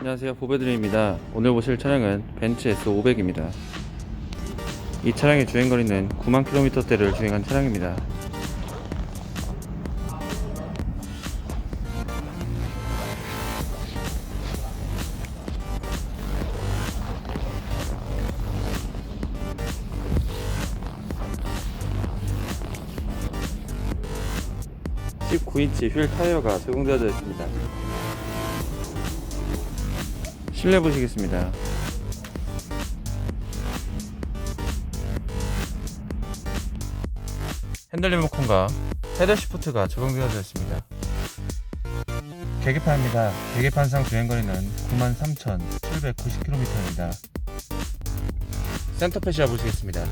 안녕하세요. 보배드림입니다. 오늘 보실 차량은 벤츠 S500입니다. 이 차량의 주행거리는 9만 킬로미터대를 주행한 차량입니다. (19인치) 휠 타이어가 적용되어져 있습니다 실내 보시겠습니다. 핸들 리모컨과 헤드 시프트가 적용되어져 있습니다. 계기판입니다. 계기판상 주행거리는 93,790km입니다. 센터 패시아 보시겠습니다.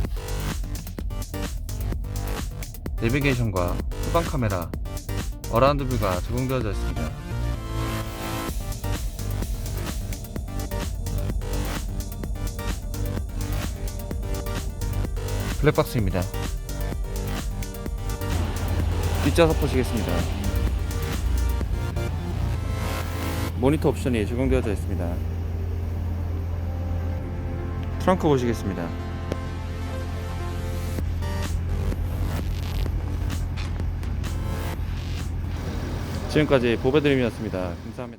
내비게이션과 후방 카메라, 어라운드 뷰가 적용되어져 있습니다. 블랙박스입니다. 뒷좌석 보시겠습니다. 모니터 옵션이 적용되어져 있습니다. 트렁크 보시겠습니다. 지금까지 보배드림이었습니다. 감사합니다.